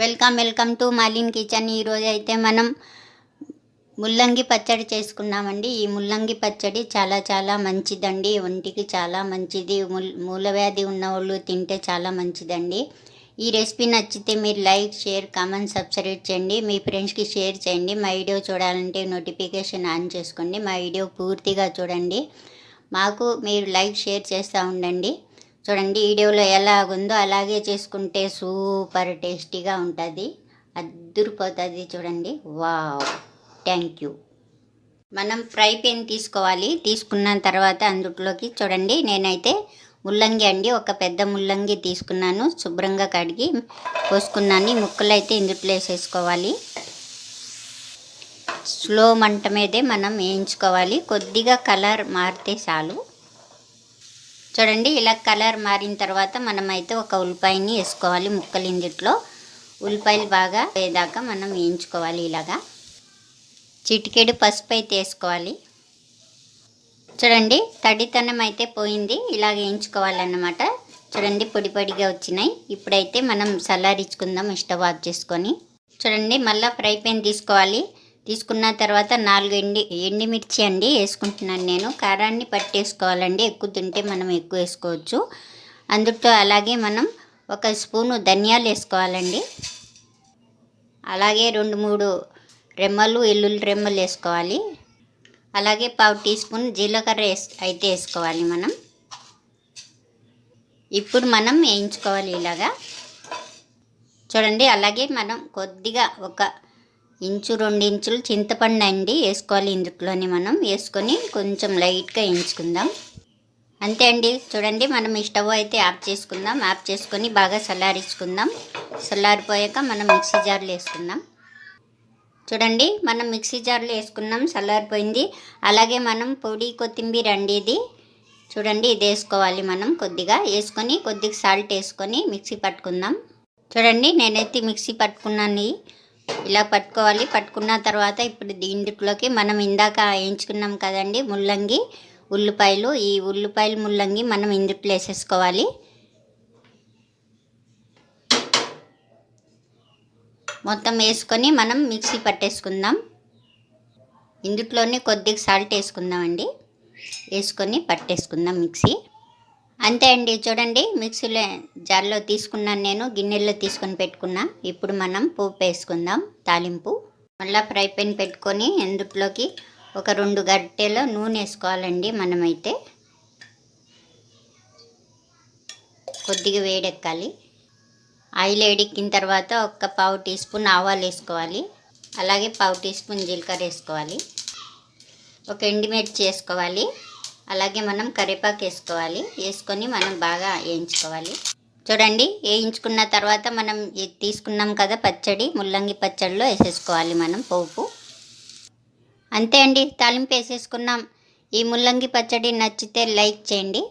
Welcome welcome to Malin kitchen. ఈరోజు అయితే మనం ముల్లంగి పచ్చడి చేసుకున్నామండి ఈ ముల్లంగి పచ్చడి చాలా చాలా మంచిదండి. ఒంటికి చాలా మంచిది. మూల మూలవ్యాధి ఉన్న వాళ్ళు తింటే చాలా మంచిదండి. ఈ రెసిపీ నచ్చితే మీరు లైక్ షేర్ కామెంట్ సబ్స్క్రైబ్ చేయండి. మీ ఫ్రెండ్స్కి షేర్ చేయండి. మా వీడియో చూడాలంటే నోటిఫికేషన్ ఆన్ చేసుకోండి. మా వీడియో పూర్తిగా చూడండి. మాకు మీరు లైక్ షేర్ చేస్తూ ఉండండి. చూడండి వీడియోలో ఎలాగుందో అలాగే చేసుకుంటే సూపర్ టేస్టీగా ఉంటుంది. అద్దరిపోతుంది చూడండి. వావ్! Thank you. మనం ఫ్రై పెన్ తీసుకోవాలి. తీసుకున్న తర్వాత అందుట్లోకి చూడండి నేనైతే ముల్లంగి అండి ఒక పెద్ద ముల్లంగి తీసుకున్నాను. శుభ్రంగా కడిగి పోసుకున్నాను. ఈ ముక్కలు అయితే ఇందుట్లో వేసేసుకోవాలి. స్లో మంట మీదే మనం వేయించుకోవాలి. కొద్దిగా కలర్ మారితే చాలు. చూడండి ఇలా కలర్ మారిన తర్వాత మనమైతే ఒక ఉల్లిపాయని వేసుకోవాలి ముక్కలిందిట్లో ఉల్లిపాయలు బాగా వేదాకా మనం వేయించుకోవాలి ఇలాగా. చిటికెడు పసుపు అయితే వేసుకోవాలి. చూడండి తడితనం అయితే పోయింది ఇలాగ వేయించుకోవాలన్నమాట. చూడండి పొడి పొడిగా వచ్చినాయి. ఇప్పుడైతే మనం సల్లారించుకుందాం స్టవ్ ఆఫ్ చేసుకొని. చూడండి మళ్ళీ ఫ్రై పెన్ తీసుకోవాలి. తీసుకున్న తర్వాత నాలుగు ఎండి ఎండిమిర్చి అండి వేసుకుంటున్నాను నేను. కారాన్ని పట్టేసుకోవాలండి. ఎక్కువ తింటే మనం ఎక్కువ వేసుకోవచ్చు. అందుతో అలాగే మనం ఒక స్పూను ధనియాలు వేసుకోవాలండి. అలాగే రెండు మూడు రెమ్మలు ఎల్లుల్లి రెమ్మలు వేసుకోవాలి. అలాగే పావు టీ స్పూన్ జీలకర్ర వేస్ అయితే వేసుకోవాలి మనం. ఇప్పుడు మనం వేయించుకోవాలి ఇలాగా. చూడండి అలాగే మనం కొద్దిగా ఒక ఇంచు రెండు ఇంచులు చింతపండు అండి వేసుకోవాలి ఇందులోని మనం. వేసుకొని కొంచెం లైట్గా ఎంచుకుందాం. అంతే అండి. చూడండి మనం ఈ స్టవ్ అయితే ఆఫ్ చేసుకుందాం. ఆఫ్ చేసుకొని బాగా చల్లారించుకుందాం. చల్లారిపోయాక మనం మిక్సీ జార్లో వేసుకుందాం. చూడండి మనం మిక్సీ జార్లో వేసుకున్నాం. చల్లారిపోయింది. అలాగే మనం పొడి కొత్తిమీర అండి ఇది. చూడండి ఇది వేసుకోవాలి మనం కొద్దిగా. వేసుకొని కొద్దిగా సాల్ట్ వేసుకొని మిక్సీ పట్టుకుందాం. చూడండి నేనైతే మిక్సీ పట్టుకున్నాను. ఇలా పట్టుకోవాలి. పట్టుకున్న తర్వాత ఇప్పుడు దీంట్లోకి మనం ఇందాక వేయించుకున్నాం కదండి ముల్లంగి ఉల్లిపాయలు. ఈ ఉల్లిపాయలు ముల్లంగి మనం ఇందుట్లో వేసేసుకోవాలి. మొత్తం వేసుకొని మనం మిక్సీ పట్టేసుకుందాం. ఇందుట్లోనే కొద్దిగా సాల్ట్ వేసుకుందామండి. వేసుకొని పట్టేసుకుందాం మిక్సీ. అంతే అండి. చూడండి మిక్సీలో జార్లో తీసుకున్నాను నేను గిన్నెల్లో తీసుకొని పెట్టుకున్నా. ఇప్పుడు మనం పోపు వేసుకుందాం తాలింపు. మళ్ళీ ఫ్రై పెన్ పెట్టుకొని ఎందుట్లోకి ఒక రెండు గట్టెలో నూనె వేసుకోవాలండి మనమైతే. కొద్దిగా వేడెక్కాలి. ఆయిల్ వేడెక్కిన తర్వాత ఒక పావు టీ స్పూన్ ఆవాలు వేసుకోవాలి. అలాగే పావు టీ స్పూన్ జీలకర్ర వేసుకోవాలి. ఒక ఎండిమిర్చి వేసుకోవాలి. అలాగే మనం కరివేపాకు వేసుకోవాలి. వేసుకొని మనం బాగా వేయించుకోవాలి. చూడండి వేయించుకున్న తర్వాత మనం తీసుకున్నాం కదా పచ్చడి ముల్లంగి పచ్చడిలో వేసేసుకోవాలి మనం పోపు. అంతే అండి తాలింపు వేసేసుకున్నాం. ఈ ముల్లంగి పచ్చడి నచ్చితే లైక్ చేయండి.